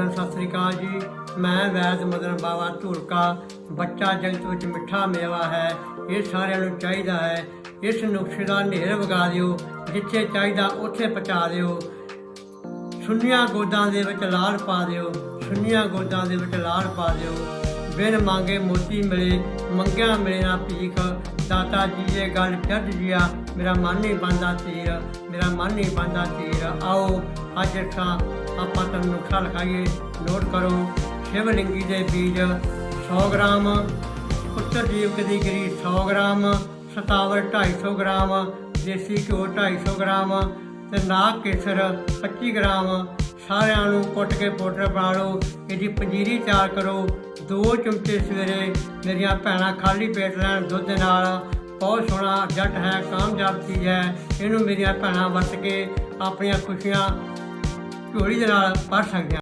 ਸਾਰਿਆਂ ਨੂੰ ਸਤਿ ਸ੍ਰੀ ਅਕਾਲ ਜੀ। ਮੈਂ ਵੈਦ ਮਦਨ ਬਾਬਾ ਧੂਲਕਾ। ਬੱਚਾ ਜਗਤ ਵਿੱਚ ਮਿੱਠਾ ਮੇਵਾ ਹੈ। ਇਹ ਸਾਰਿਆਂ ਨੂੰ ਚਾਹੀਦਾ ਹੈ। ਇਸ ਨੁਕਸੇ ਦਾ ਨੇਰ ਵਗਾ ਦਿਓ। ਜਿੱਥੇ ਚਾਹੀਦਾ ਉੱਥੇ ਪਹੁੰਚਾ ਦਿਓ। ਸੁੰਨੀਆਂ ਗੋਦਾਂ ਦੇ ਵਿੱਚ ਲਾਲ ਪਾ ਦਿਓ। ਸੁੰਨੀਆਂ ਗੋਦਾਂ ਦੇ ਵਿੱਚ ਲਾਲ ਪਾ ਦਿਓ। ਬਿਨ ਮੰਗੇ ਮੋਤੀ ਮਿਲੇ, ਮੰਗਿਆ ਮਿਲੇ ਨਾ ਭੀਖ। ਦਾਤਾ ਜੀ ਇਹ ਗੱਲ ਚੱਜ ਜੀਆ ਮੇਰਾ ਮਨ ਨਹੀਂ ਬੰਦਾ ਤੀਰ, ਮੇਰਾ ਮਨ ਨਹੀਂ ਬੰਦਾ ਤੀਰ। ਆਓ, ਅੱਜ ਅੱਖਾਂ ਆਪਾਂ ਤੁਹਾਨੂੰ ਨੁਕਸਾ ਲਿਖਾਈਏ। ਨੋਟ ਕਰੋ ਸ਼ਿਵਲਿੰਗੀ ਦੇ ਬੀਜ 100 ਗ੍ਰਾਮ। ਪੁੱਤਰ ਜੀਵਕ ਦੀ ਗਿਰੀ 100 ਗ੍ਰਾਮ। ਸਤਾਵਰ 250 ਗ੍ਰਾਮ। ਦੇਸੀ ਘਿਓ 250 ਗ੍ਰਾਮ। ਤੇ ਨਾਗ ਕੇਸਰ 25 ਗ੍ਰਾਮ। ਸਾਰਿਆਂ ਨੂੰ ਕੁੱਟ ਕੇ ਪਾਊਡਰ ਬਣਾ ਲਓ। ਇਹਦੀ ਪੰਜੀਰੀ ਤਿਆਰ ਕਰੋ। ਦੋ ਚਮਚੇ ਸਵੇਰੇ ਮੇਰੀਆਂ ਭੈਣਾਂ ਖਾਲੀ ਪੇਟ ਲੈਣ ਦੁੱਧ ਨਾਲ। ਬਹੁਤ ਸੋਹਣਾ ਜੱਟ ਹੈ, ਕਾਮਯਾਬ ਚੀਜ਼ ਹੈ। ਇਹਨੂੰ ਮੇਰੀਆਂ ਭੈਣਾਂ ਵਰਤ ਕੇ ਆਪਣੀਆਂ ਖੁਸ਼ੀਆਂ ਝੋਲੀ ਦੇ ਨਾਲ ਪੜ ਸਕਦੀਆਂ